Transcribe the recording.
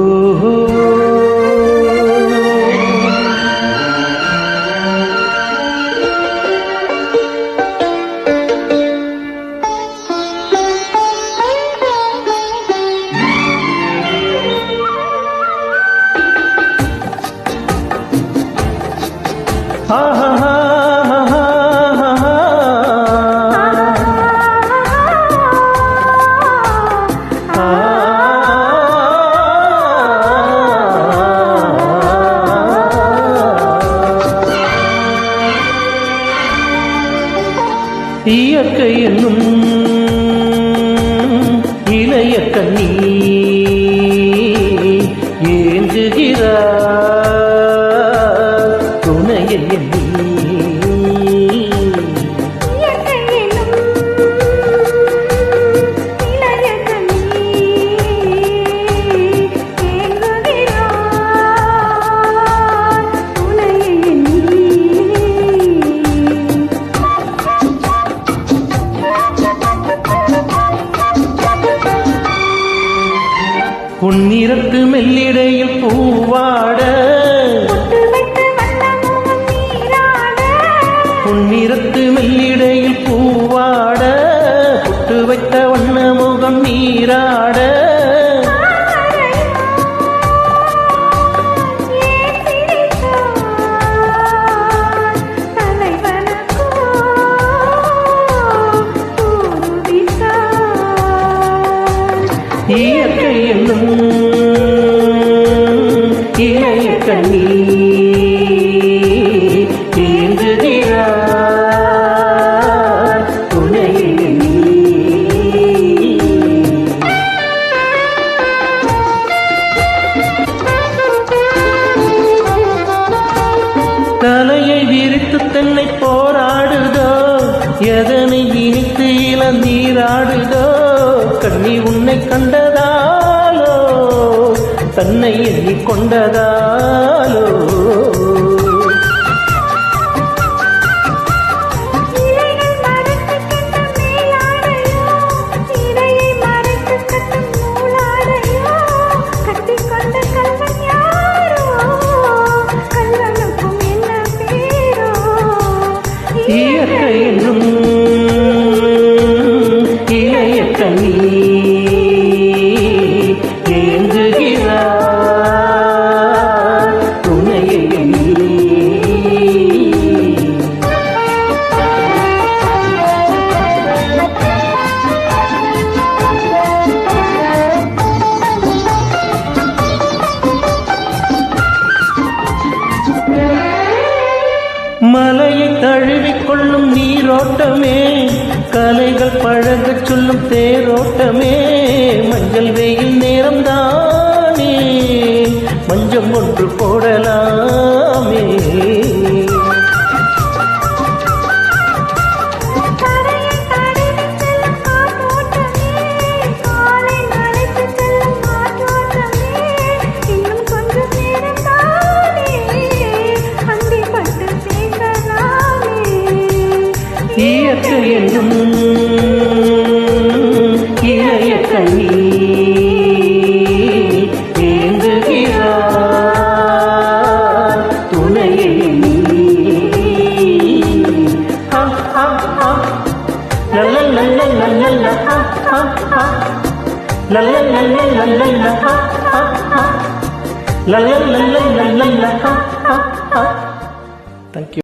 哦，哈哈哈。இயற்கை என்னும் இளைய கண்ணி ஏந்துகிறார் துணையை எண்ணி பொன்னிறத்து மெல்லிடையில் பூவாட. பொன்னிறத்து மெல்லிடையில் பூவாட. புட்டு வைத்த வண்ண முகம் நீராட. இயற்கை என்னும் இளைய கண்ணி தலையை விரித்து தன்னை போராடுதோ? எதனை இனித்து இளநீராடுதோ? கண்ணி உன்னை கண்டதாலோ தன்னை எண்ணிக் கொண்டதாலோ. மலையை தழுவிக்கொள்ளும் நீரோட்டமே கலைகள் பழகச் சொல்லும் தேரோட்டமே மஞ்சள் வெயில் நேரம்தானே மஞ்சம் ஒன்று போடலாம். என்னும் இளைய கண்ணி ஏங்குகிறார் துணையை எண்ணி. ஆ, ஆ, ஆ. லல்லல்லல்லல்லல்லல்ல, ஆ, ஆ, ஆ. லல்லல்லல்லல்லல்லல்ல, ஆ, ஆ, ஆ.